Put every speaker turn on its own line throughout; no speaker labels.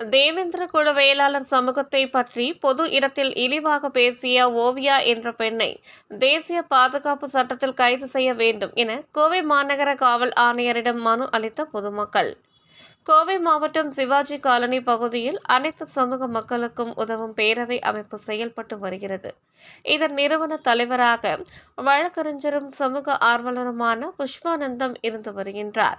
தேவேந்திர குழு வேளாளர் சமூகத்தை பற்றி பொது இடத்தில் இழிவாக பேசிய ஓவியா என்ற பெண்ணை தேசிய பாதுகாப்பு சட்டத்தில் கைது செய்ய வேண்டும் என கோவை மாநகர காவல் ஆணையரிடம் மனு அளித்த பொதுமக்கள். கோவை மாவட்டம் சிவாஜி காலனி பகுதியில் அனைத்து சமூக மக்களுக்கும் உதவும் பேரவை அமைப்பு செயல்பட்டு வருகிறது. இதன் நிறுவன தலைவராக வழக்கறிஞரும் சமூக ஆர்வலருமான புஷ்பானந்தம் இருந்து வருகின்றார்.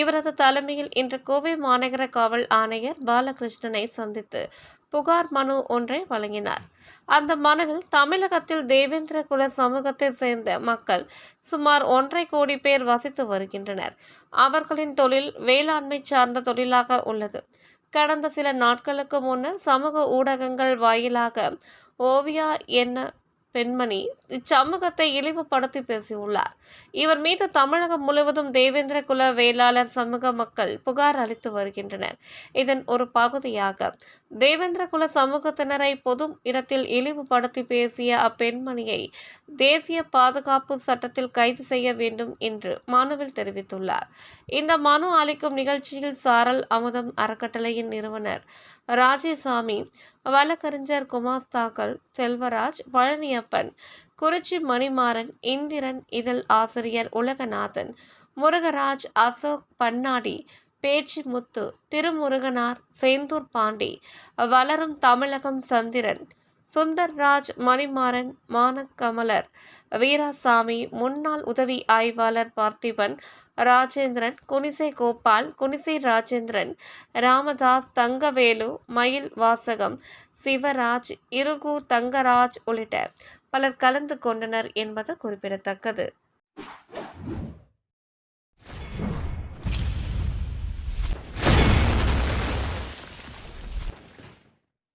இவரது தலைமையில் இன்று கோவை மாநகர காவல் ஆணையர் பாலகிருஷ்ணனை சந்தித்து புகார் மனு ஒன்றை வழங்கினார். அந்த மனுவில் தமிழகத்தில் தேவேந்திர குல சமூகத்தை சேர்ந்த மக்கள் சுமார் ஒன்றரை கோடி பேர் வசித்து வருகின்றனர். அவர்களின் தொழில் வேளாண்மை சார்ந்த தொழிலாக உள்ளது. கடந்த சில நாட்களுக்கு முன்னர் சமூக ஊடகங்கள் வாயிலாக ஓவியா என்ன பெண்மணி இச்சமூகத்தை இழிவுபடுத்தி பேசியுள்ளார். இவர் மீது தமிழகம் முழுவதும் தேவேந்திர குல வேளாளர் சமூக மக்கள் புகார் அளித்து வருகின்றனர். இதன் ஒரு பகுதியாக தேவேந்திர குல சமூகத்தினரை பொது இடத்தில் இழிவுபடுத்தி பேசிய அப்பெண்மணியை தேசிய பாதுகாப்பு சட்டத்தில் கைது செய்ய வேண்டும் என்று மனுவில் தெரிவித்துள்ளார். இந்த மனு அளிக்கும் நிகழ்ச்சியில் சாரல் அமுதம் அறக்கட்டளையின் நிறுவனர் ராஜேசாமி வழக்கறிஞர் குமாஸ்தாக்கள் செல்வராஜ் பழனியப்பன் குறிச்சி மணிமாறன் இந்திரன் இதழ் ஆசிரியர் உலகநாதன் முருகராஜ் அசோக் பன்னாடி பேச்சு முத்து திருமுருகனார் சேந்தூர் பாண்டி வளரும் தமிழகம் சந்திரன் சுந்தர்ராஜ் மணிமாறன் மானக்கமலர் வீராசாமி முன்னாள் உதவி ஆய்வாளர் பார்த்திபன் ராஜேந்திரன் குனிசை கோபால் குனிசை ராஜேந்திரன் ராமதாஸ் தங்கவேலு மயில் வாசகம் சிவராஜ் இருகு தங்கராஜ் உள்ளிட்ட பலர் கலந்து கொண்டனர் என்பது குறிப்பிடத்தக்கது.